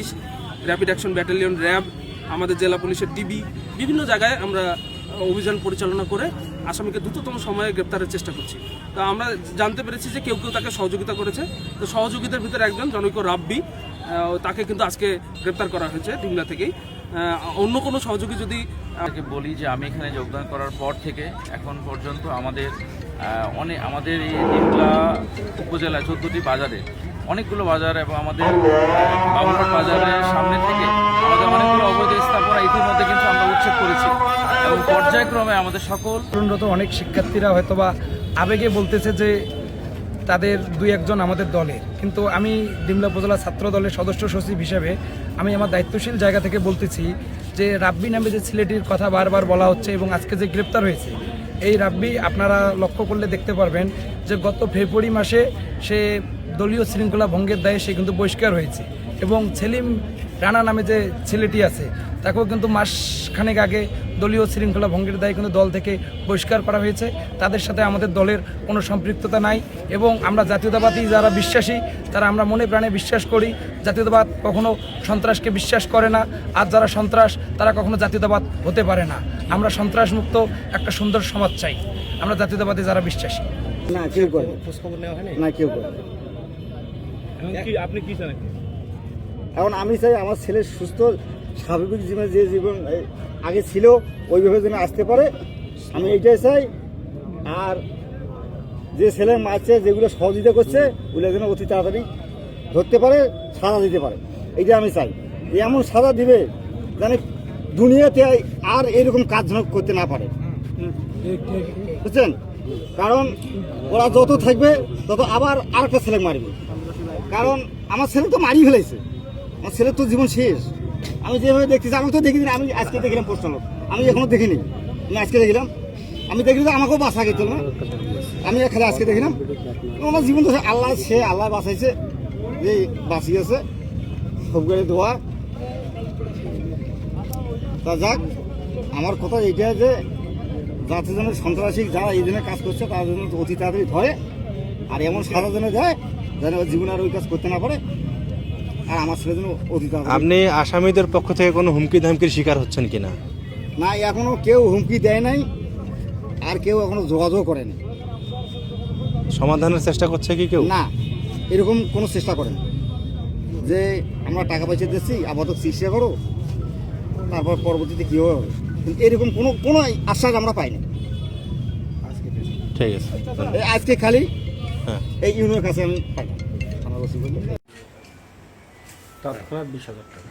Police rapid action battalion RAB, আমাদের জেলা পুলিশের ডিবি বিভিন্ন জায়গায় আমরা অভিযান পরিচালনা করে আসামিকে দ্রুততম সময়ে গ্রেপ্তারের চেষ্টা করছি। তো আমরা জানতে পেরেছি যে কেউ কেউ তাকে সহযোগিতা করেছে। তো সহযোগিতার ভিতরে একজন জনৈক রাব্বি তাকে কিন্তু আজকে গ্রেপ্তার করা হয়েছে ডিমলা থেকেই। অন্য কোনো সহযোগী যদি আমাকে বলি যে আমি এখানে যোগদান করার পর থেকে এখন পর্যন্ত আমাদের অনেক আমাদের এই ডিমলা উপজেলায় চোদ্দোটি বাজারে অনেকগুলো বাজার এবং আমাদের বাজারের সামনে থেকে আমাদের অনেকগুলো অবৈধ স্থাপনা ইতিমধ্যে কিন্তু আমরা উচ্ছেদ করেছি। এবং পর্যায়ক্রমে আমাদের সকল তরুণরত অনেক শিক্ষার্থীরা হয়তোবা আবেগে বলতেছে যে তাদের দুই একজন আমাদের দলের কিন্তু আমি ডিমলা উপজেলা ছাত্র দলের সদস্য সচিব হিসেবে আমি আমার দায়িত্বশীল জায়গা থেকে বলতেছি যে রাব্বি নামে যে ছেলেটির কথা বারবার বলা হচ্ছে এবং আজকে যে গ্রেপ্তার হয়েছে এই রাব্বি আপনারা লক্ষ্য করলে দেখতে পারবেন যে গত ফেব্রুয়ারি মাসে সে দলীয় শৃঙ্খলা ভঙ্গের দায়ে সে কিন্তু বহিষ্কার হয়েছে এবং সেলিম রানা নামে যে ছেলেটি আছে, তাকেও কিন্তু মাসখানেক আগে দলীয় শৃঙ্খলা ভঙ্গের দায়ে কিন্তু দল থেকে বহিষ্কার করা হয়েছে। তাদের সাথে আমাদের দলের কোনো সম্পৃক্ততা নাই এবং আমরা জাতীয়তাবাদী যারা বিশ্বাসী তারা আমরা মনে প্রাণে বিশ্বাস করি। জাতীয়তাবাদ কখনো সন্ত্রাসকে বিশ্বাস করে না। আর যারা সন্ত্রাস তারা কখনো জাতীয়তাবাদ হতে পারে না। আমরা সন্ত্রাসমুক্ত একটা সুন্দর সমাজ চাই। আমরা জাতীয়তাবাদী যারা বিশ্বাসী। না কেউ করে না। কেউ করে এখন আমি চাই আমার ছেলে সুস্থ স্বাভাবিক জীবনে যে জীবন আগে ছিল, ওইভাবে যেন আসতে পারে। আমি এইটাই চাই। আর যে ছেলে মারছে যেগুলো সহযোগিতা করছে, ওগুলো যেন অতি তাড়াতাড়ি ধরতে পারে, সাজা দিতে পারে। এইটা আমি চাই। এমন সাজা দিবে যেন দুনিয়াতে আর এরকম কাজ যেন করতে না পারে। বুঝছেন? কারণ ওরা যত থাকবে, তত আবার আরেকটা ছেলে মারবে। কারণ আমার ছেলে তো মারি ফেলেছে আমার ছেলের তো জীবন শেষ। আমি যেভাবে দেখতেছি, আমি তো দেখিনি আমি আজকে দেখলাম পোস্টাল আমি এখনও দেখিনি। আমি আজকে দেখলাম। আমি দেখলি তো আমাকেও বাঁচা গেছিল না আমি এখানে আজকে দেখলাম। আমার জীবন তো আল্লাহ, সে আল্লাহ বাঁচাইছে, যে বাঁচিয়েছে সবগুলো দোয়া। তা যাক, আমার কথা এইটা যে যাতে যেন সন্ত্রাসী যারা এই জন্য কাজ করছে, তারা যেন অতি তাড়াতাড়ি ধরে। আর এমন সাজা যেন দেয় যেন জীবনে আর ওই কাজ করতে না পারে। আর আমার ছেলে যেন তাড়াতাড়ি আপনি আসামিদের পক্ষ থেকে কোনো হুমকি ধামকির শিকার হচ্ছেন কিনা? না এখনও কেউ হুমকি দেয় নাই আর কেউ এখনও যোগাযোগ করেনি। সমাধানের চেষ্টা করছে কি কেউ? না এরকম কোনো চেষ্টা করেন। যে আমরা টাকা পয়সা দিচ্ছি আপাতত চিকিৎসা করো তারপর পরবর্তীতে কী হবে? কিন্তু এরকম কোনো কোনো আশ্বাস আমরা পাইনি। ঠিক আছে এই আজকে খালি হ্যাঁ। এই ইউনিয়নের কাছে আমি পাইলাম আমার ওসি বলল তৎক্ষণাৎ বিশ হাজার টাকা।